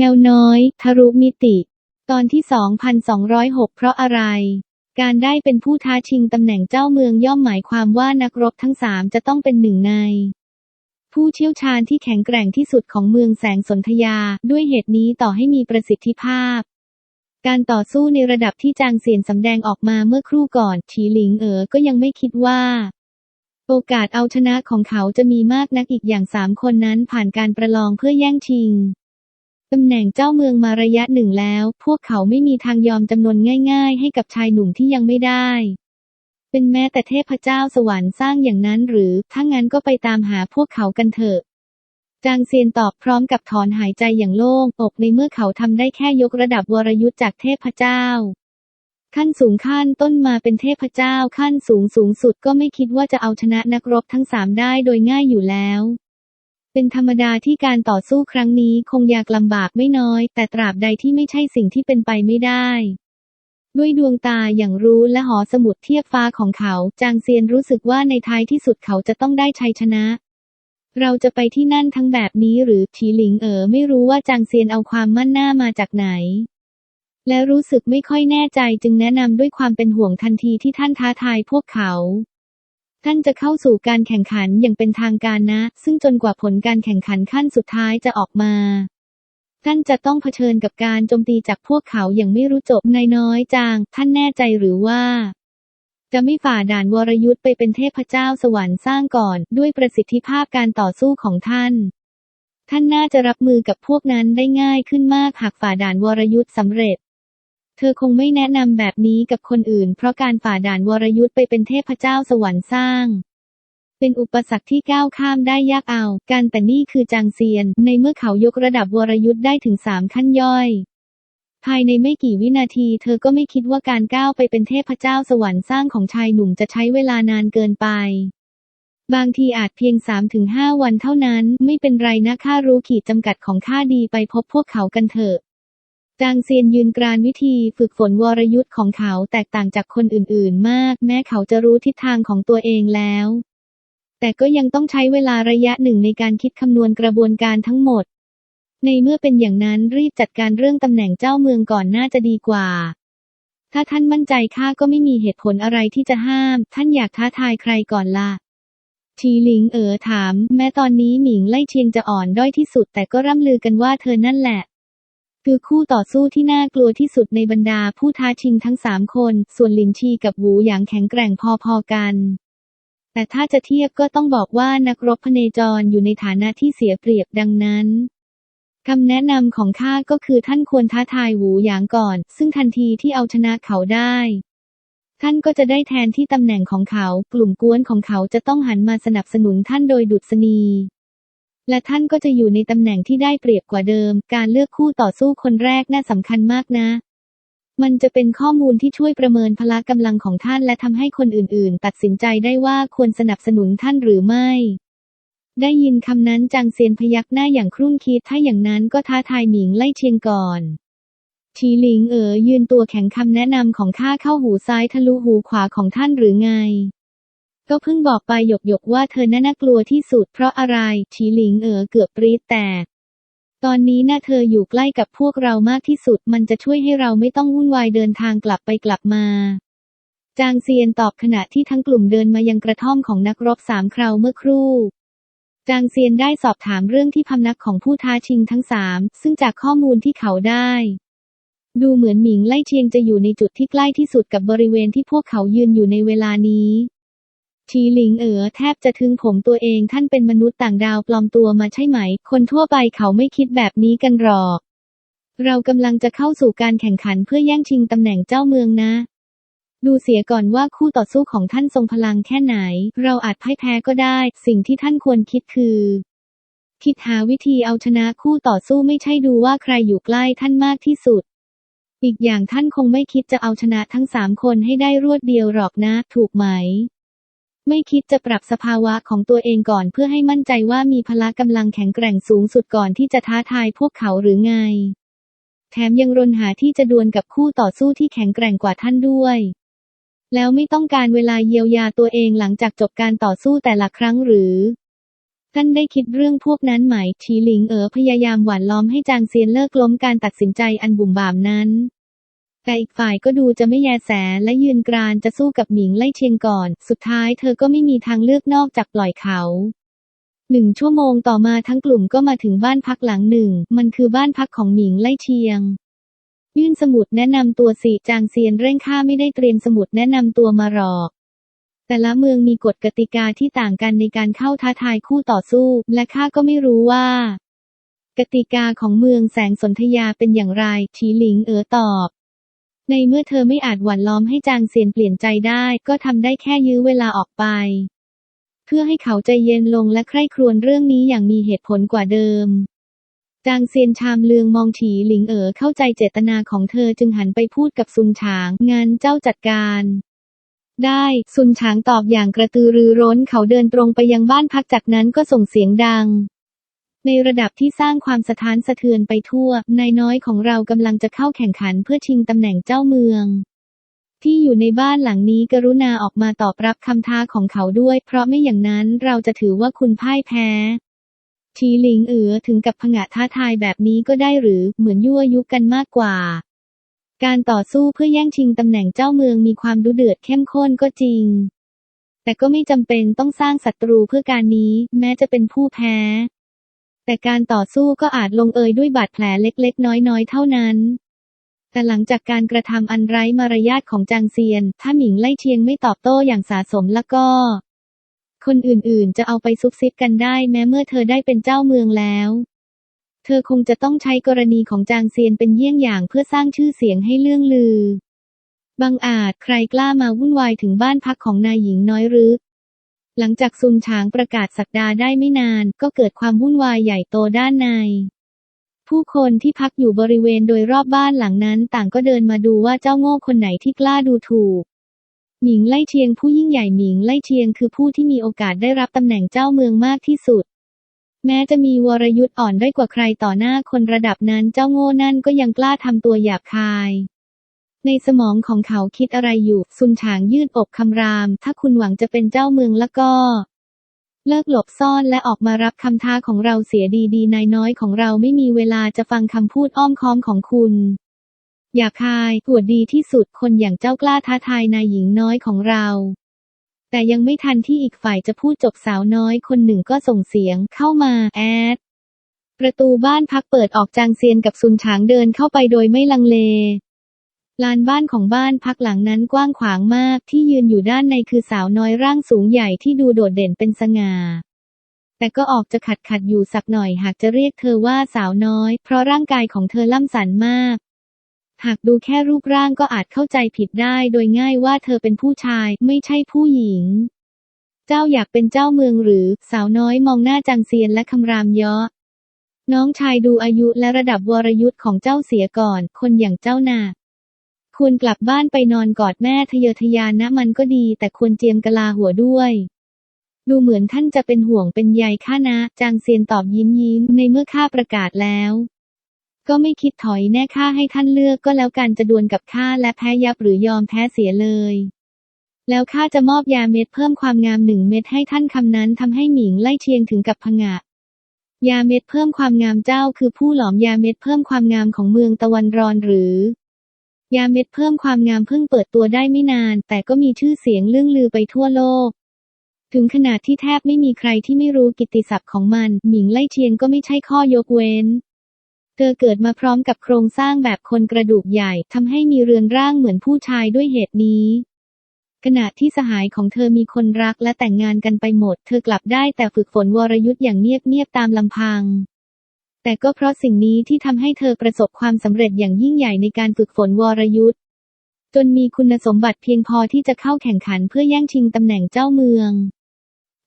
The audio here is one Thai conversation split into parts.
แมวน้อย ทะลุมิติ ตอนที่ 2,206 เพราะอะไร การได้เป็นผู้ท้าชิงตำแหน่งเจ้าเมืองย่อมหมายความว่านักรบทั้งสามจะต้องเป็นหนึ่งใน ผู้เชี่ยวชาญที่แข็งแกร่งที่สุดของเมืองแสงสนธยา ด้วยเหตุนี้ต่อให้มีประสิทธิภาพ การต่อสู้ในระดับที่จางเสียนสำแดงออกมาเมื่อครู่ก่อนฉีหลิงเอ๋อก็ยังไม่คิดว่าโอกาสเอาชนะของเขาจะมีมากนักอีกอย่างสามคนนั้นผ่านการประลองเพื่อแย่งชิง ตำแหน่งเจ้าเมืองมาระยะหนึ่งแล้ว พวกเขาไม่มีทางยอมจำนวนง่าย ๆ ให้กับชายหนุ่มที่ยังไม่ได้ เป็นแม้แต่เทพเจ้าสวรรค์สร้างอย่างนั้นหรือ ถ้างั้นก็ไปตามหาพวกเขากันเถอะ จางเซียนตอบพร้อมกับถอนหายใจอย่างโล่งอกในเมื่อเขาทำได้แค่ยกระดับวรยุทธ์จากเทพเจ้า ขั้นสูงขั้นต้นมาเป็นเทพเจ้าขั้นสูงสูงสุดก็ไม่คิดว่าจะเอาชนะนักรบทั้งสามได้โดยง่ายอยู่แล้ว เป็นธรรมดาที่การต่อสู้ครั้งนี้คงยากลำบากไม่น้อย แต่ตราบใดที่ไม่ใช่สิ่งที่เป็นไปไม่ได้ ด้วยดวงตาอย่างรู้และหอสมุดเทียบฟ้าของเขา จางเซียนรู้สึกว่าในท้ายที่สุดเขาจะต้องได้ชัยชนะ เราจะไปที่นั่นทั้งแบบนี้หรือฉีหลิงเอ๋อไม่รู้ว่าจางเซียนเอาความมั่นหน้ามาจากไหน และรู้สึกไม่ค่อยแน่ใจจึงแนะนำด้วยความเป็นห่วงทันทีที่ท่านท้าทายพวกเขา ท่านจะเข้าสู่การแข่งขันอย่างเป็นทางการนะ ซึ่งจนกว่าผลการแข่งขันขั้นสุดท้ายจะออกมา ท่านจะต้องเผชิญกับการโจมตีจากพวกเขาอย่างไม่รู้จบนายน้อยจาง ท่านแน่ใจหรือว่า จะไม่ฝ่าด่านวรยุทธ์ไปเป็นเทพเจ้าสวรรค์สร้างก่อน ด้วยประสิทธิภาพการต่อสู้ของท่าน ท่านน่าจะรับมือกับพวกนั้นได้ง่ายขึ้นมากหากฝ่าด่านวรยุทธ์สำเร็จ เธอคงไม่แนะนำแบบนี้กับคนอื่น เพราะการฝ่าด่านวรยุทธ์ไปเป็นเทพเจ้าสวรรค์สร้าง เป็นอุปสรรคที่ก้าวข้ามได้ยากเอา การแต่นี่คือจางเซียน ในเมื่อเขายกระดับวรยุทธ์ได้ถึงสามขั้นย่อย ภายในไม่กี่วินาที เธอก็ไม่คิดว่าการก้าวไปเป็นเทพเจ้าสวรรค์สร้างของชายหนุ่มจะใช้เวลานานเกินไปบางทีอาจเพียง 3-5 วันเท่านั้น ไม่เป็นไรนะข้ารู้ขีดจำกัดของข้าดีไปพบพวกเขากันเถอะ จางเซียนยืนกรานวิธีฝึกฝนวรยุทธ์ของเขาแตกต่างจากคนอื่นๆ มาก แม้เขาจะรู้ทิศทางของตัวเองแล้ว แต่ก็ยังต้องใช้เวลาระยะหนึ่งในการคิดคำนวณกระบวนการทั้งหมด ในเมื่อเป็นอย่างนั้นรีบจัดการเรื่องตำแหน่งเจ้าเมืองก่อนน่าจะดีกว่า ถ้าท่านมั่นใจข้าก็ไม่มีเหตุผลอะไรที่จะห้าม ท่านอยากท้าทายใครก่อนล่ะชีหลิงเอ๋อถาม แม้ตอนนี้หมิงไล่เชียงจะอ่อนด้อยที่สุดแต่ก็ร่ำลือกันว่าเธอนั่นแหละ คือคู่ต่อสู้ที่น่ากลัวที่สุดในบรรดาผู้ท้าชิงทั้งสามคน ส่วนลินชีกับหูหยางแข็งแกร่งพอๆกัน แต่ถ้าจะเทียบก็ต้องบอกว่านักรบพเนจรอยู่ในฐานะที่เสียเปรียบดังนั้นคำแนะนำของข้าก็คือท่านควรท้าทายหูหยางก่อน ซึ่งทันทีที่เอาชนะเขาได้ ท่านก็จะได้แทนที่ตำแหน่งของเขา กลุ่มกวนของเขาจะต้องหันมาสนับสนุนท่านโดยดุษณี และท่านก็จะอยู่ในตำแหน่งที่ได้เปรียบกว่าเดิม การเลือกคู่ต่อสู้คนแรกน่าสำคัญมากนะ มันจะเป็นข้อมูลที่ช่วยประเมินพละกำลังของท่านและทำให้คนอื่นๆ ตัดสินใจได้ว่าควรสนับสนุนท่านหรือไม่ ได้ยินคำนั้นจางเซียนพยักหน้าอย่างครุ่นคิดถ้าอย่างนั้นก็ท้าทายหมิงไล่เชียงก่อนชีหลิงเอ๋อยืนตัวแข็งคำแนะนำของข้าเข้าหูซ้ายทะลุหูขวาของท่านหรือไง ก็เพิ่งบอกไปหยกหยกว่าเธอน่ากลัวที่สุดเพราะอะไรชีหลิงเอ๋อเกือบปรีดแตก ตอนนี้น่าเธออยู่ใกล้กับพวกเรามากที่สุด มันจะช่วยให้เราไม่ต้องวุ่นวายเดินทางกลับไปกลับมา จางเซียนตอบขณะที่ทั้งกลุ่มเดินมายังกระท่อมของนักรบสามคราวเมื่อครู่จางเซียนได้สอบถามเรื่องที่พำนักของผู้ท้าชิงทั้งสามซึ่งจากข้อมูลที่เขาได้ ดูเหมือนหมิงไล่เชียงจะอยู่ในจุดที่ใกล้ที่สุดกับบริเวณที่พวกเขายืนอยู่ในเวลานี้ ชีหลิงเอ๋อแทบจะถึงผมตัวเองท่านเป็นมนุษย์ต่างดาวปลอมตัวมาใช่ไหม คนทั่วไปเขาไม่คิดแบบนี้กันหรอก เรากำลังจะเข้าสู่การแข่งขันเพื่อแย่งชิงตำแหน่งเจ้าเมืองนะ ดูเสียก่อนว่าคู่ต่อสู้ของท่านทรงพลังแค่ไหน เราอาจพ่ายแพ้ก็ได้ สิ่งที่ท่านควรคิดคือ คิดหาวิธีเอาชนะคู่ต่อสู้ไม่ใช่ดูว่าใครอยู่ใกล้ท่านมากที่สุดอีกอย่างท่านคงไม่คิดจะเอาชนะทั้งสามคนให้ได้รวดเดียวหรอกนะ ถูกไหม ไม่คิดจะปรับสภาวะของตัวเองก่อนเพื่อให้มั่นใจว่ามีพละกำลังแข็งแกร่งสูงสุดก่อนที่จะท้าทายพวกเขาหรือไง แถมยังรนหาที่จะดวลกับคู่ต่อสู้ที่แข็งแกร่งกว่าท่านด้วย แล้วไม่ต้องการเวลาเยียวยาตัวเองหลังจากจบการต่อสู้แต่ละครั้งหรือ ท่านได้คิดเรื่องพวกนั้นไหมชีหลิงเอ๋อพยายามหว่านล้อมให้จางเซียนเลิกล้มการตัดสินใจอันบุ่มบ่ามนั้น แต่อีกฝ่ายก็ดูจะไม่แยแสและยืนกรานจะสู้กับหมิงไล่เชียงก่อน สุดท้ายเธอก็ไม่มีทางเลือกนอกจากปล่อยเขาหนึ่งชั่วโมงต่อมาทั้งกลุ่มก็มาถึงบ้านพักหลังหนึ่ง มันคือบ้านพักของหมิงไล่เชียง ยื่นสมุดแนะนำตัวสิจางเซียนเร่งค่าไม่ได้เตรียมสมุดแนะนำตัวมาหรอก แต่ละเมืองมีกฎกติกาที่ต่างกันในการเข้าท้าทายคู่ต่อสู้ และข้าก็ไม่รู้ว่า กติกาของเมืองแสงสนธยาเป็นอย่างไรชีหลิงเอ๋อตอบ ในเมื่อเธอไม่อาจหวันล้อมให้จางเซียนเปลี่ยนใจได้ ก็ทำได้แค่ยื้อเวลาออกไป เพื่อให้เขาใจเย็นลงและใคร่ครวญเรื่องนี้อย่างมีเหตุผลกว่าเดิม จางเซียนชามเลืองมองฉีหลิงเอ๋อเข้าใจเจตนาของเธอจึงหันไปพูดกับซุนฉางงานเจ้าจัดการ ได้ซุนฉางตอบอย่างกระตือรือร้นเขาเดินตรงไปยังบ้านพักจากนั้นก็ส่งเสียงดัง ในระดับที่สร้างความสะท้านสะเทือนไปทั่วนายน้อยของเรากำลังจะเข้าแข่งขันเพื่อชิงตำแหน่งเจ้าเมือง ที่อยู่ในบ้านหลังนี้กรุณาออกมาตอบรับคำท้าของเขาด้วย เพราะไม่อย่างนั้นเราจะถือว่าคุณพ่ายแพ้ชีหลิงเอ๋อถึงกับผงะท้าทายแบบนี้ก็ได้หรือเหมือนยั่วยุกันมากกว่า การต่อสู้เพื่อแย่งชิงตำแหน่งเจ้าเมืองมีความดุเดือดเข้มข้นก็จริง แต่ก็ไม่จำเป็นต้องสร้างศัตรูเพื่อการนี้ แม้จะเป็นผู้แพ้ แต่การต่อสู้ก็อาจลงเอยด้วยบาดแผลเล็กๆ น้อยๆ เท่านั้น แต่หลังจากการกระทำอันไร้มารยาทของจางเซียน ถ้าหมิงไล่เชียงไม่ตอบโต้อย่างสาสมแล้วก็ คนอื่นๆ จะเอาไปซุบซิบกันได้แม้เมื่อเธอได้เป็นเจ้าเมืองแล้ว เธอคงจะต้องใช้กรณีของจางเซียนเป็นเยี่ยงอย่างเพื่อสร้างชื่อเสียงให้เลื่องลือบางอาจใครกล้ามาวุ่นวายถึงบ้านพักของนายหญิงน้อยหรือ หลังจากซุนฉางประกาศสักดาได้ไม่นาน ก็เกิดความวุ่นวายใหญ่โตด้านใน ผู้คนที่พักอยู่บริเวณโดยรอบบ้านหลังนั้นต่างก็เดินมาดูว่าเจ้าโง่คนไหนที่กล้าดูถูก หมิงไล่เชียงผู้ยิ่งใหญ่หมิงไล่เชียงคือผู้ที่มีโอกาสได้รับตำแหน่งเจ้าเมืองมากที่สุด แม้จะมีวรยุทธ์อ่อนด้อยกว่าใครต่อหน้าคนระดับนั้นเจ้าโง่นั่นก็ยังกล้าทำตัวหยาบคาย ในสมองของเขาคิดอะไรอยู่ ซุนฉางยืดอกคำราม ถ้าคุณหวังจะเป็นเจ้าเมืองแล้วก็ เลิกหลบซ่อนและออกมารับคำท้าของเราเสียดีๆนายน้อยของเราไม่มีเวลาจะฟังคำพูดอ้อมค้อมของคุณอย่าคายอวดดีที่สุดคนอย่างเจ้ากล้าท้าทายนายหญิงน้อยของเรา แต่ยังไม่ทันที่อีกฝ่ายจะพูดจบสาวน้อยคนหนึ่งก็ส่งเสียงเข้ามาแอด ประตูบ้านพักเปิดออกจางเซียนกับซุนฉางเดินเข้าไปโดยไม่ลังเล ลานบ้านของบ้านพักหลังนั้นกว้างขวางมากที่ยืนอยู่ด้านในคือสาวน้อยร่างสูงใหญ่ที่ดูโดดเด่นเป็นสง่า แต่ก็ออกจะขัดขัดอยู่สักหน่อยหากจะเรียกเธอว่าสาวน้อย เพราะร่างกายของเธอล่ำสันมาก หากดูแค่รูปร่างก็อาจเข้าใจผิดได้โดยง่ายว่าเธอเป็นผู้ชายไม่ใช่ผู้หญิง เจ้าอยากเป็นเจ้าเมืองหรือสาวน้อยมองหน้าจางเซียนและคำรามเยาะน้องชายดูอายุและระดับวรยุทธ์ของเจ้าเสียก่อน คนอย่างเจ้าน่ะ ควรกลับบ้านไปนอนกอดแม่ทะเยอทะยานนะมันก็ดี แต่ควรเจียมกะลาหัวด้วย ดูเหมือนท่านจะเป็นห่วงเป็นใยข้านะ จางเซียนตอบยิ้มยิ้มในเมื่อข้าประกาศแล้ว ก็ไม่คิดถอยแน่ข้าให้ท่านเลือกก็แล้วกันจะดวลกับข้าและแพ้ยับหรือยอมแพ้เสียเลย แล้วข้าจะมอบยาเม็ดเพิ่มความงามหนึ่งเม็ดให้ท่านคำนั้นทำให้หมิงไล่เชียงถึงกับผงะยาเม็ดเพิ่มความงามเจ้าคือผู้หลอมยาเม็ดเพิ่มความงามของเมืองตะวันรอนหรือ ยาเม็ดเพิ่มความงามเพิ่งเปิดตัวได้ไม่นาน แต่ก็มีชื่อเสียงเรื่องลือไปทั่วโลก ถึงขนาดที่แทบไม่มีใครที่ไม่รู้กิตติศัพท์ของมัน หมิงไล่เชียงก็ไม่ใช่ข้อยกเว้น เธอเกิดมาพร้อมกับโครงสร้างแบบคนกระดูกใหญ่ทำให้มีเรือนร่างเหมือนผู้ชายด้วยเหตุนี้ ขณะที่สหายของเธอมีคนรักและแต่งงานกันไปหมด เธอกลับได้แต่ฝึกฝนวรยุทธ์อย่างเงียบๆตามลำพัง แต่ก็เพราะสิ่งนี้ที่ทำให้เธอประสบความสำเร็จอย่างยิ่งใหญ่ในการฝึกฝนวรยุทธ์จนมีคุณสมบัติเพียงพอที่จะเข้าแข่งขันเพื่อแย่งชิงตำแหน่งเจ้าเมือง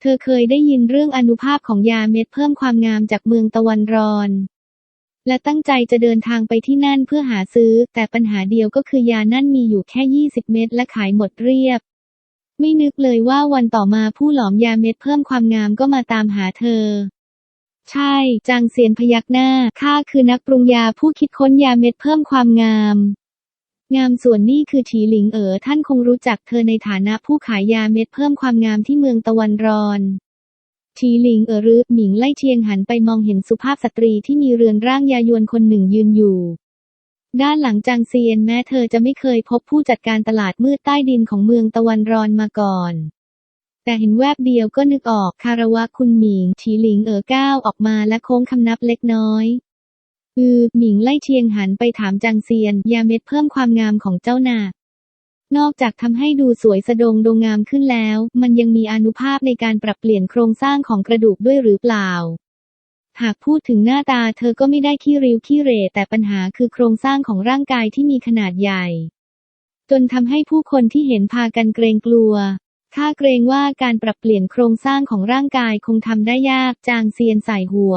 เธอเคยได้ยินเรื่องอนุภาพของยาเม็ดเพิ่มความงามจากเมืองตะวันรอน และตั้งใจจะเดินทางไปที่นั่นเพื่อหาซื้อ แต่ปัญหาเดียวก็คือยานั่นมีอยู่แค่ 20 เม็ดและขายหมดเรียบ ไม่นึกเลยว่าวันต่อมาผู้หลอมยาเม็ดเพิ่มความงามก็มาตามหาเธอ ใช่ จางเซียนพยักหน้า ข้าคือนักปรุงยาผู้คิดค้นยาเม็ดเพิ่มความงาม งามส่วนนี่คือฉีหลิงเอ๋อท่านคงรู้จักเธอในฐานะผู้ขายยาเม็ดเพิ่มความงามที่เมืองตะวันรอนชีหลิงเอ๋อรึหมิงไล่เชียงหันไปมองเห็นสุภาพสตรีที่มีเรือนร่างยายวนคนหนึ่งยืนอยู่ ด้านหลังจางเซียนแม้เธอจะไม่เคยพบผู้จัดการตลาดมืดใต้ดินของเมืองตะวันรอนมาก่อน แต่เห็นแวบเดียวก็นึกออกคารวะคุณหมิงฉีหลิงเอ๋อก้าวออกมาและโค้งคำนับเล็กน้อย อือ หมิงไล่เชียงหันไปถามจางเซียน ยาเม็ดเพิ่มความงามของเจ้าน่ะนอกจากทำให้ดูสวยสะดงโดงงามขึ้นแล้ว มันยังมีอนุภาพในการปรับเปลี่ยนโครงสร้างของกระดูกด้วยหรือเปล่า หากพูดถึงหน้าตาเธอก็ไม่ได้ขี้ริ้วขี้เรแต่ปัญหาคือโครงสร้างของร่างกายที่มีขนาดใหญ่ จนทำให้ผู้คนที่เห็นพากันเกรงกลัว ข้าเกรงว่าการปรับเปลี่ยนโครงสร้างของร่างกายคงทำได้ยาก จางเซียนใส่หัว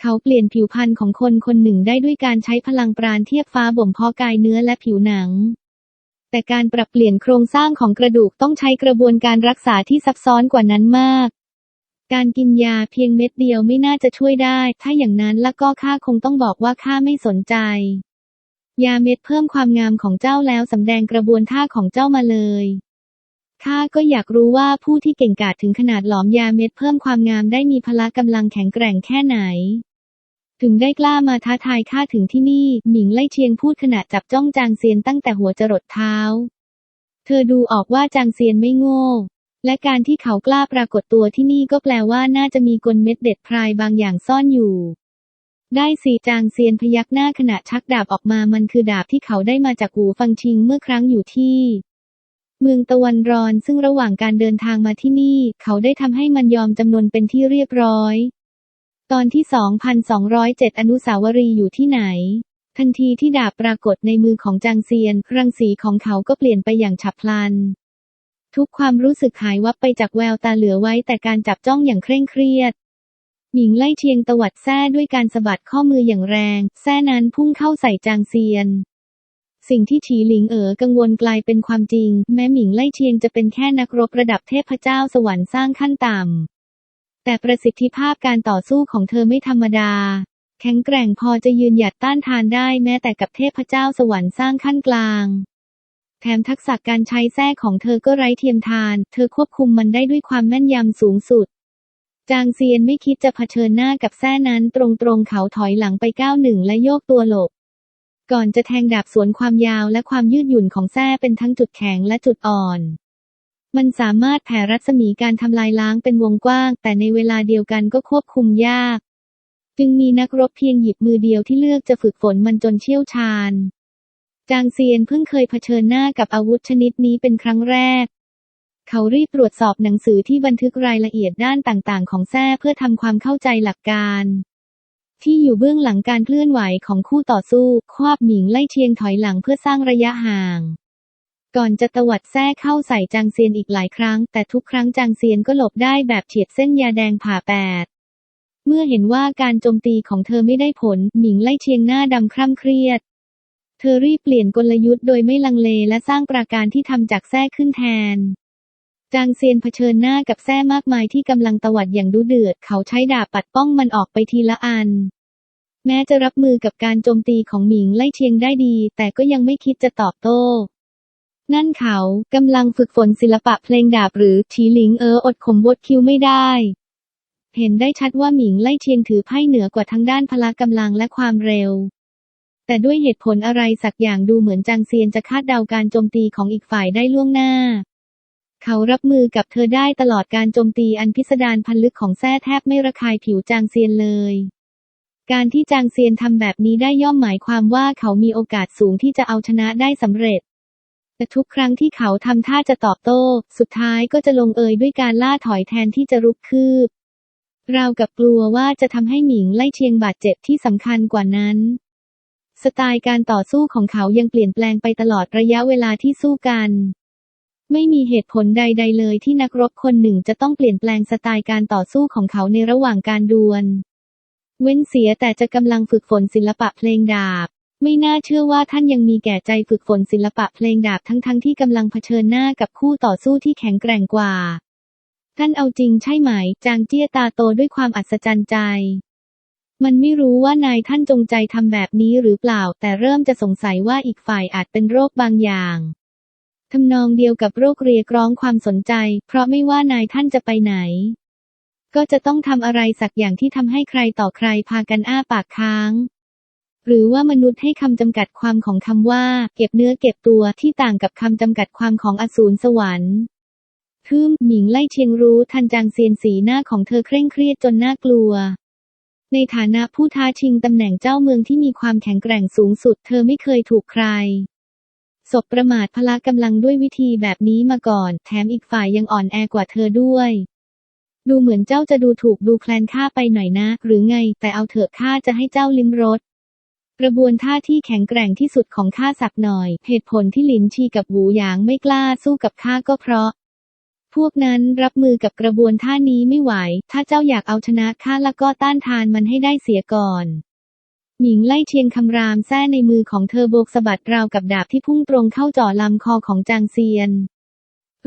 เขาเปลี่ยนผิวพรรณของคนคนหนึ่งได้ด้วยการใช้พลังปราณเทียบฟ้าบ่มเพาะกายเนื้อและผิวหนัง แต่การปรับเปลี่ยนโครงสร้างของกระดูกต้องใช้กระบวนการรักษาที่ซับซ้อนกว่านั้นมาก การกินยาเพียงเม็ดเดียวไม่น่าจะช่วยได้ ถ้าอย่างนั้นแล้วก็ข้าคงต้องบอกว่าข้าไม่สนใจ ยาเม็ดเพิ่มความงามของเจ้าแล้วสำแดงกระบวนท่าของเจ้ามาเลย ข้าก็อยากรู้ว่าผู้ที่เก่งกาจถึงขนาดหลอมยาเม็ดเพิ่มความงามได้มีพละกำลังแข็งแกร่งแค่ไหน ถึงได้กล้ามาท้าทายข้าถึงที่นี่ หมิงไล่เชียงพูดขณะจับจ้องจางเซียนตั้งแต่หัวจรดเท้า เธอดูออกว่าจางเซียนไม่โง่ และการที่เขากล้าปรากฏตัวที่นี่ก็แปลว่าน่าจะมีกลเม็ดเด็ดพรายบางอย่างซ่อนอยู่ได้สีจางเซียนพยักหน้าขณะชักดาบออกมามันคือดาบที่เขาได้มาจากหูฟังชิงเมื่อครั้งอยู่ที่ เมืองตะวันรอนซึ่งระหว่างการเดินทางมาที่นี่ เขาได้ทำให้มันยอมจำนวนเป็นที่เรียบร้อย ตอนที่ 2207 อนุสาวรีย์อยู่ที่ไหน ทันทีที่ดาบปรากฏในมือของจางเซียน รังสีของเขาก็เปลี่ยนไปอย่างฉับพลัน ทุกความรู้สึกหายวับไปจากแววตาเหลือไว้แต่การจับจ้องอย่างเคร่งเครียดหมิงไล่เชียงตวัดแส้ด้วยการสะบัดข้อมืออย่างแรงแส้นั้นพุ่งเข้าใส่จางเซียน สิ่งที่ฉีหลิงเอ๋อกังวลกลายเป็นความจริง แม้หมิงไล่เชียงจะเป็นแค่นักรบระดับเทพเจ้าสวรรค์สร้างขั้นต่ำ แต่ประสิทธิภาพการต่อสู้ของเธอไม่ธรรมดา แข็งแกร่งพอจะยืนหยัดต้านทานได้แม้แต่กับเทพเจ้าสวรรค์สร้างขั้นกลาง แถมทักษะการใช้แส้ของเธอก็ไร้เทียมทาน เธอควบคุมมันได้ด้วยความแม่นยำสูงสุดจางเซียนไม่คิดจะเผชิญหน้ากับแส้นั้นตรงๆเขาถอยหลังไปก้าวหนึ่งและโยกตัวหลบ ก่อนจะแทงดาบสวนความยาวและความยืดหยุ่นของแส้เป็นทั้งจุดแข็งและจุดอ่อน มันสามารถแผ่รัศมีการทำลายล้างเป็นวงกว้าง แต่ในเวลาเดียวกันก็ควบคุมยาก จึงมีนักรบเพียงหยิบมือเดียวที่เลือกจะฝึกฝนมันจนเชี่ยวชาญ จางเซียนเพิ่งเคยเผชิญหน้ากับอาวุธชนิดนี้เป็นครั้งแรก เขารีบตรวจสอบหนังสือที่บันทึกรายละเอียดด้านต่างๆ ของแท้เพื่อทำความเข้าใจหลักการ ที่อยู่เบื้องหลังการเคลื่อนไหวของคู่ต่อสู้ ควาบหมิงไล่เชียงถอยหลังเพื่อสร้างระยะห่าง ก่อนจะตวัดแท้เข้าใส่จางเซียนอีกหลายครั้ง แต่ทุกครั้งจางเซียนก็หลบได้แบบเฉียดเส้นยาแดงผ่าแปด เมื่อเห็นว่าการโจมตีของเธอไม่ได้ผล หมิงไล่เชียงหน้าดำคร่ำเครียด เธอรีบเปลี่ยนกลยุทธ์โดยไม่ลังเลและสร้างปราการที่ทำจากแส้ขึ้นแทนจางเซียนเผชิญหน้ากับแส้มากมายที่กำลังตวัดอย่างดุเดือด เขาใช้ดาบปัดป้องมันออกไปทีละอัน แม้จะรับมือกับการโจมตีของหมิงไล่เชียงได้ดี แต่ก็ยังไม่คิดจะตอบโต้ นั่นเขากำลังฝึกฝนศิลปะเพลงดาบหรือฉีหลิงเอออดขมวดคิ้วไม่ได้ เห็นได้ชัดว่าหมิงไล่เชียงถือไพ่เหนือกว่าทั้งด้านพละกำลังและความเร็ว แต่ด้วยเหตุผลอะไรสักอย่างดูเหมือนจางเซียนจะคาดเดาการโจมตีของอีกฝ่ายได้ล่วงหน้า เขารับมือกับเธอได้ตลอดการโจมตีอันพิสดารพันลึกของแท้แทบไม่ระคายผิวจางเซียนเลย การที่จางเซียนทำแบบนี้ได้ย่อมหมายความว่าเขามีโอกาสสูงที่จะเอาชนะได้สำเร็จ แต่ทุกครั้งที่เขาทำท่าจะตอบโต้ สุดท้ายก็จะลงเอยด้วยการล่าถอยแทนที่จะรุกคืบราวกับกลัวว่าจะทำให้หมิงไล่เชียงบาดเจ็บที่สำคัญกว่านั้น สไตล์การต่อสู้ของเขายังเปลี่ยนแปลงไปตลอดระยะเวลาที่สู้กันไม่มีเหตุผลใด ๆ เลยที่นักรบคนหนึ่งจะต้องเปลี่ยนแปลงสไตล์การต่อสู้ของเขาในระหว่างการดวล เว้นเสียแต่จะกำลังฝึกฝนศิลปะเพลงดาบ ไม่น่าเชื่อว่าท่านยังมีแก่ใจฝึกฝนศิลปะเพลงดาบทั้งๆที่กำลังเผชิญหน้ากับคู่ต่อสู้ที่แข็งแกร่งกว่า ท่านเอาจริงใช่ไหม จางเจี้ยตาโตด้วยความอัศจรรย์ใจมันไม่รู้ว่านายท่านจงใจทำแบบนี้หรือเปล่า แต่เริ่มจะสงสัยว่าอีกฝ่ายอาจเป็นโรคบางอย่างทำนองเดียวกับโรคเรียกร้องความสนใจ เพราะไม่ว่านายท่านจะไปไหน ก็จะต้องทำอะไรสักอย่างที่ทำให้ใครต่อใครพากันอ้าปากค้าง หรือว่ามนุษย์ให้คำจำกัดความของคำว่า เก็บเนื้อเก็บตัวที่ต่างกับคำจำกัดความของอสูรสวรรค์ทึมหมิงไล่เชียงรู้ทันจางเซียนสีหน้าของเธอเคร่งเครียดจนน่ากลัว ในฐานะผู้ท้าชิงตำแหน่งเจ้าเมืองที่มีความแข็งแกร่งสูงสุด เธอไม่เคยถูกใครศพประมาทพละกำลังด้วยวิธีแบบนี้มาก่อน แถมอีกฝ่ายยังอ่อนแอกว่าเธอด้วย ดูเหมือนเจ้าจะดูถูกดูแคลนข้าไปหน่อยนะ หรือไง แต่เอาเถอะข้าจะให้เจ้าลิ้มรสกระบวนท่าที่แข็งแกร่งที่สุดของข้าสักหน่อย เหตุผลที่หลินชีกับหูหยางไม่กล้าสู้กับข้าก็เพราะ พวกนั้นรับมือกับกระบวนท่านี้ไม่ไหว ถ้าเจ้าอยากเอาชนะข้าแล้วก็ต้านทานมันให้ได้เสียก่อนหมิงไล่เชียงคำรามแท้ในมือของเธอโบกสะบัดราวกับดาบที่พุ่งตรงเข้าจ่อลำคอของจางเซียน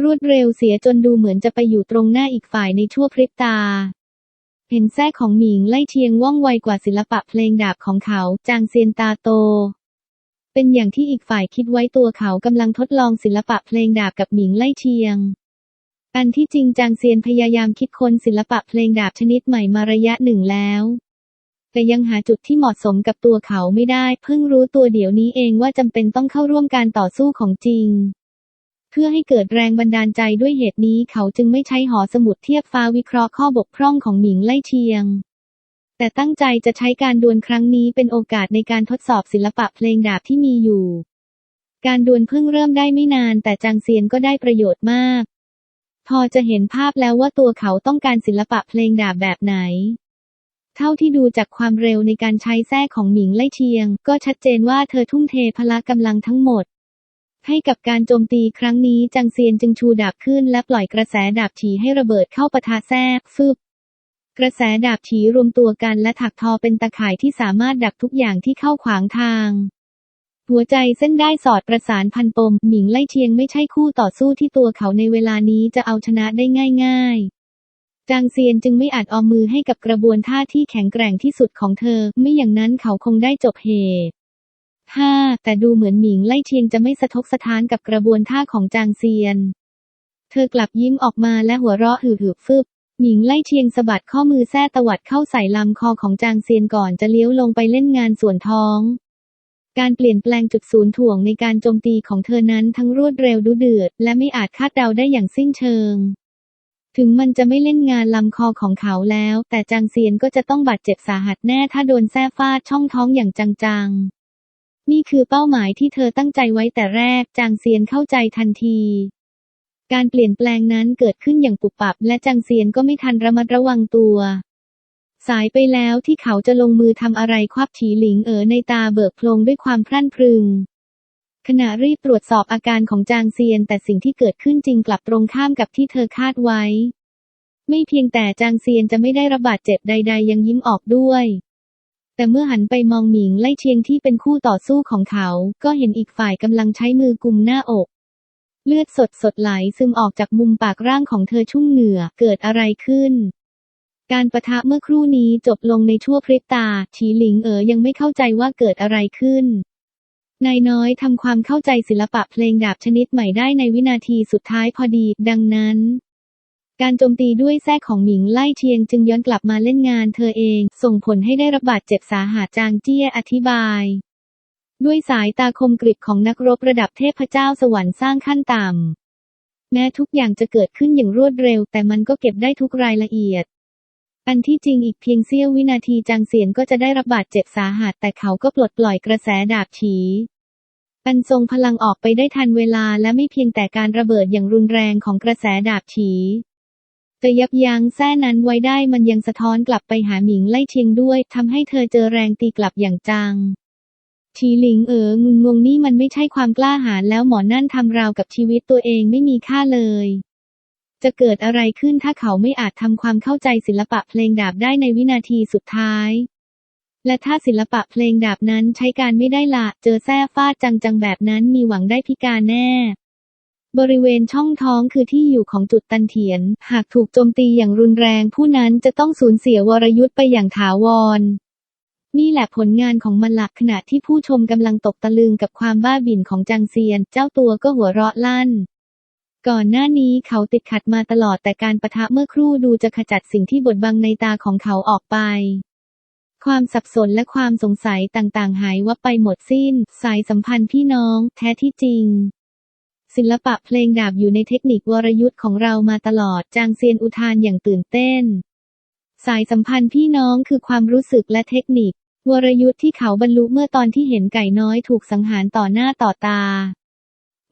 รวดเร็วเสียจนดูเหมือนจะไปอยู่ตรงหน้าอีกฝ่ายในชั่วพริบตา เห็นแท้ของหมิงไล่เชียงว่องไวกว่าศิลปะเพลงดาบของเขา จางเซียนตาโต เป็นอย่างที่อีกฝ่ายคิดไว้ตัวเขากำลังทดลองศิลปะเพลงดาบกับหมิงไล่เชียง อันที่จริงจางเซียนพยายามคิดค้นศิลปะเพลงดาบชนิดใหม่มาระยะหนึ่งแล้วแต่ยังหาจุดที่เหมาะสมกับตัวเขาไม่ได้ เพิ่งรู้ตัวเดี๋ยวนี้เองว่าจำเป็นต้องเข้าร่วมการต่อสู้ของจริง พื่อให้เกิดแรงบันดาลใจด้วยเหตุนี้เขาจึงไม่ใช้หอสมุดเทียบฟ้าวิเคราะห์ข้อบกพร่องของหมิงไล่เชียง แต่ตั้งใจจะใช้การดวลครั้งนี้เป็นโอกาสในการทดสอบศิลปะเพลงดาบที่มีอยู่ การดวลเพิ่งเริ่มได้ไม่นานแต่จางเซียนก็ได้ประโยชน์มาก พอจะเห็นภาพแล้วว่าตัวเขาต้องการศิลปะเพลงดาบแบบไหนเท่าที่ดูจากความเร็วในการใช้แท้ของหมิงไล่เชียง ก็ชัดเจนว่าเธอทุ่มเทพละกำลังทั้งหมด ให้กับการโจมตีครั้งนี้จังเซียนจึงชูดาบขึ้นและปล่อยกระแสดาบฉีให้ระเบิดเข้าปะทะแท้ฟึบกระแสดาบฉีรวมตัวกันและถักทอเป็นตะข่ายที่สามารถดักทุกอย่างที่เข้าขวางทาง หัวใจเส้นได้สอดประสานพันปม หมิงไล่เชียงไม่ใช่คู่ต่อสู้ที่ตัวเขาในเวลานี้จะเอาชนะได้ง่ายๆ จางเซียนจึงไม่อาจออมมือให้กับกระบวนท่าที่แข็งแกร่งที่สุดของเธอ ไม่อย่างนั้นเขาคงได้จบเหตุ ห้าแต่ดูเหมือนหมิงไล่เชียงจะไม่สะทกสะท้านกับกระบวนท่าของจางเซียน เธอกลับยิ้มออกมาและหัวเราะหือหือฟึบหมิงไล่เชียงสะบัดข้อมือแท้ตวัดเข้าใส่ลำคอของจางเซียนก่อนจะเลี้ยวลงไปเล่นงานส่วนท้อง การเปลี่ยนแปลงจุดศูนย์ถ่วงในการโจมตีของเธอนั้นทั้งรวดเร็วดุเดือด และไม่อาจคาดเดาได้อย่างสิ้นเชิง ถึงมันจะไม่เล่นงานลำคอของเขาแล้ว แต่จางเซียนก็จะต้องบาดเจ็บสาหัสแน่ถ้าโดนแท้ฟาดช่องท้องอย่างจังๆ นี่คือเป้าหมายที่เธอตั้งใจไว้แต่แรก จางเซียนเข้าใจทันทีการเปลี่ยนแปลงนั้นเกิดขึ้นอย่างปุบปับ และจางเซียนก็ไม่ทันระมัดระวังตัว สายไปแล้วที่เขาจะลงมือทำอะไรควับฉีหลิงเอ๋อในตาเบิกโพลงด้วยความพรั่นพรึง ขณะรีบตรวจสอบอาการของจางเซียน แต่สิ่งที่เกิดขึ้นจริงกลับตรงข้ามกับที่เธอคาดไว้ ไม่เพียงแต่จางเซียนจะไม่ได้ระบาดเจ็บใด ๆ ยังยิ้มออกด้วย แต่เมื่อหันไปมองหมิงไล่เชียงที่เป็นคู่ต่อสู้ของเขา ก็เห็นอีกฝ่ายกำลังใช้มือกุมหน้าอก เลือดสดสดไหลซึมออกจากมุมปากร่างของเธอชุ่มเหงื่อเกิดอะไรขึ้น การประทะเมื่อครู่นี้จบลงในชั่วพริบตา ฉีหลิงเอ๋อยังไม่เข้าใจว่าเกิดอะไรขึ้น นายน้อยทำความเข้าใจศิลปะเพลงดาบชนิดใหม่ได้ในวินาทีสุดท้ายพอดี ดังนั้น การโจมตีด้วยแท้ของหมิงไล่เชียงจึงย้อนกลับมาเล่นงานเธอเอง ส่งผลให้ได้รับบาดเจ็บสาหัสจางเจี้ยอธิบาย ด้วยสายตาคมกริบของนักรบระดับเทพเจ้าสวรรค์สร้างขั้นต่ำ แม้ทุกอย่างจะเกิดขึ้นอย่างรวดเร็ว แต่มันก็เก็บได้ทุกรายละเอียด อันที่จริงอีกเพียงเสี้ยววินาทีจางเสียนก็จะได้รับบาดเจ็บสาหัสแต่เขาก็ปลดปล่อยกระแสดาบฉีอันทรงพลังออกไปได้ทันเวลาและไม่เพียงแต่การระเบิดอย่างรุนแรงของกระแสดาบฉี จะยับยั้งแท้นั้นไว้ได้มันยังสะท้อนกลับไปหาหมิงไล่เชียงด้วยทำให้เธอเจอแรงตีกลับอย่างจังชีหลิงเอ๋องุนงงนี่มันไม่ใช่ความกล้าหาญแล้วหมอนั่นทำราวกับชีวิตตัวเองไม่มีค่าเลย จะเกิดอะไรขึ้นถ้าเขาไม่อาจทำความเข้าใจศิลปะเพลงดาบได้ในวินาทีสุดท้าย และถ้าศิลปะเพลงดาบนั้นใช้การไม่ได้ละเจอแท้ฟาดจังๆแบบนั้นมีหวังได้พิการแน่ บริเวณช่องท้องคือที่อยู่ของจุดตันเถียน หากถูกโจมตีอย่างรุนแรงผู้นั้นจะต้องสูญเสียวรยุทธ์ไปอย่างถาวร นี่แหละผลงานของมันหลักขณะที่ผู้ชมกำลังตกตะลึงกับความบ้าบิ่นของจางเซียน เจ้าตัวก็หัวเราะลั่น ก่อนหน้านี้เขาติดขัดมาตลอดแต่การประทะเมื่อครู่ดูจะขจัดสิ่งที่บดบังในตาของเขาออกไปความสับสนและความสงสัยต่างๆ หายวับไปหมดสิ้น สายสัมพันธ์พี่น้อง แท้ที่จริง ศิลปะเพลงดาบอยู่ในเทคนิควรยุทธ์ของเรามาตลอด จางเซียนอุทานอย่างตื่นเต้น สายสัมพันธ์พี่น้องคือความรู้สึกและเทคนิค วรยุทธ์ที่เขาบรรลุเมื่อตอนที่เห็นไก่น้อยถูกสังหารต่อหน้าต่อตา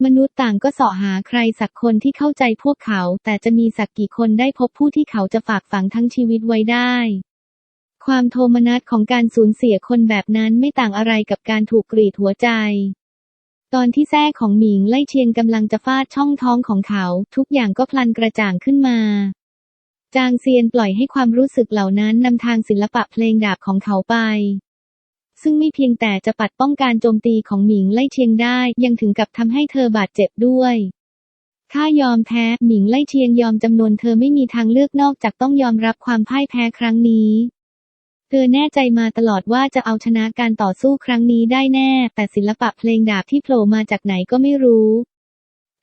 มนุษย์ต่างก็เสาะหาใครสักคนที่เข้าใจพวกเขา แต่จะมีสักกี่คนได้พบผู้ที่เขาจะฝากฝังทั้งชีวิตไว้ได้ความโทมนัสของการสูญเสียคนแบบนั้นไม่ต่างอะไรกับการถูกกรีดหัวใจ ตอนที่แท้ของหมิงไล่เชียงกำลังจะฟาดช่องท้องของเขา ทุกอย่างก็พลันกระจ่างขึ้นมา จางเซียนปล่อยให้ความรู้สึกเหล่านั้นนำทางศิลปะเพลงดาบของเขาไป ซึ่งไม่เพียงแต่จะปัดป้องการโจมตีของหมิงไล่เชียงได้ยังถึงกับทำให้เธอบาดเจ็บด้วยถ้ายอมแพ้หมิงไล่เชียงยอมจำนวนเธอไม่มีทางเลือกนอกจากต้องยอมรับความพ่ายแพ้ครั้งนี้ ธอแน่ใจมาตลอดว่าจะเอาชนะการต่อสู้ครั้งนี้ได้แน่ แต่ศิลปะเพลงดาบที่โผล่มาจากไหนก็ไม่รู้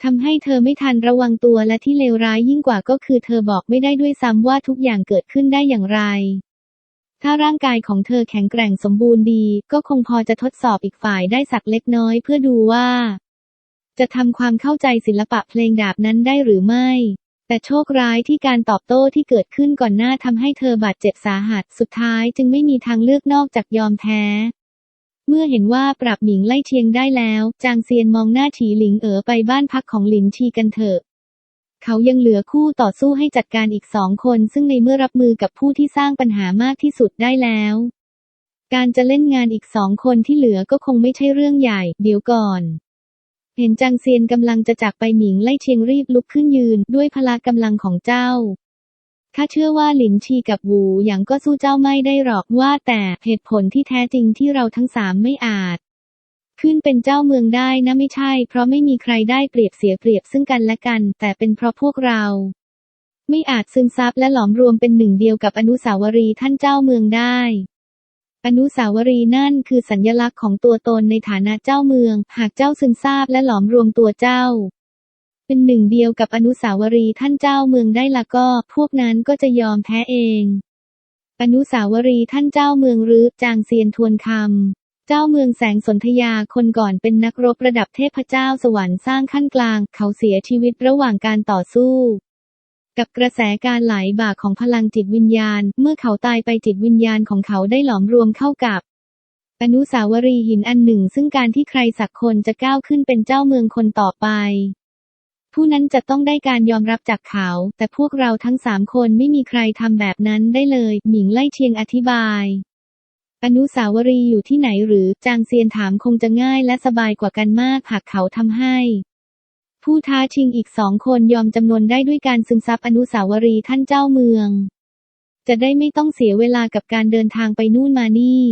ทำให้เธอไม่ทันระวังตัวและที่เลวร้ายยิ่งกว่าก็คือเธอบอกไม่ได้ด้วยซ้ำว่าทุกอย่างเกิดขึ้นได้อย่างไร ถ้าร่างกายของเธอแข็งแกร่งสมบูรณ์ดี ก็คงพอจะทดสอบอีกฝ่ายได้สักเล็กน้อยเพื่อดูว่า จะทำความเข้าใจศิลปะเพลงดาบนั้นได้หรือไม่ แต่โชคร้ายที่การตอบโต้ที่เกิดขึ้นก่อนหน้าทำให้เธอบาดเจ็บสาหัส สุดท้ายจึงไม่มีทางเลือกนอกจากยอมแพ้ เมื่อเห็นว่าปรับหมิงไล่เชียงได้แล้ว จางเซียนมองหน้าฉีหลิงเอ๋อไปบ้านพักของหลินชีกันเถอะ เขายังเหลือคู่ต่อสู้ให้จัดการอีกสองคน ซึ่งในเมื่อรับมือกับผู้ที่สร้างปัญหามากที่สุดได้แล้ว การจะเล่นงานอีกสองคนที่เหลือก็คงไม่ใช่เรื่องใหญ่ เดี๋ยวก่อน เห็นจางเซียนกำลังจะจากไปหมิงไล่เชียงรีบลุกขึ้นยืนด้วยพละกำลังของเจ้าข้าเชื่อว่าหลินชีกับหูหยางก็สู้เจ้าไม่ได้หรอกว่าแต่เหตุผลที่แท้จริงที่เราทั้งสามไม่อาจ ขึ้นเป็นเจ้าเมืองได้นะไม่ใช่ เพราะไม่มีใครได้เปรียบเสียเปรียบซึ่งกันและกัน แต่เป็นเพราะพวกเรา ไม่อาจซึมซับและหลอมรวมเป็นหนึ่งเดียวกับอนุสาวรีย์ท่านเจ้าเมืองได้ อนุสาวรีย์นั่นคือสัญลักษณ์ของตัวตนในฐานะเจ้าเมือง หากเจ้าซึมซาบและหลอมรวมตัวเจ้า เป็นหนึ่งเดียวกับอนุสาวรีย์ท่านเจ้าเมืองได้ละก็ พวกนั้นก็จะยอมแพ้เอง อนุสาวรีย์ท่านเจ้าเมืองหรือจางเซียนทวนคำ เจ้าเมืองแสงสนธยาคนก่อนเป็นนักรบระดับเทพเจ้าสวรรค์สร้างขั้นกลาง เขาเสียชีวิตระหว่างการต่อสู้ กับกระแสการไหลบ่าของพลังจิตวิญญาณ เมื่อเขาตายไปจิตวิญญาณของเขาได้หลอมรวมเข้ากับ อนุสาวรีย์หินอันหนึ่ง ซึ่งการที่ใครสักคนจะก้าวขึ้นเป็นเจ้าเมืองคนต่อไป ผู้นั้นจะต้องได้การยอมรับจากเขา แต่พวกเราทั้งสามคนไม่มีใครทำแบบนั้นได้เลย หมิงไล่เชียงอธิบาย อนุสาวรีย์อยู่ที่ไหนหรือจางเซียนถามคงจะง่ายและสบายกว่ากันมากหากเขาทำให้ ผู้ท้าชิงอีกสองคนยอมจำนวนได้ด้วยการซึมซับอนุสาวรีย์ท่านเจ้าเมือง จะได้ไม่ต้องเสียเวลากับการเดินทางไปนู่นมานี่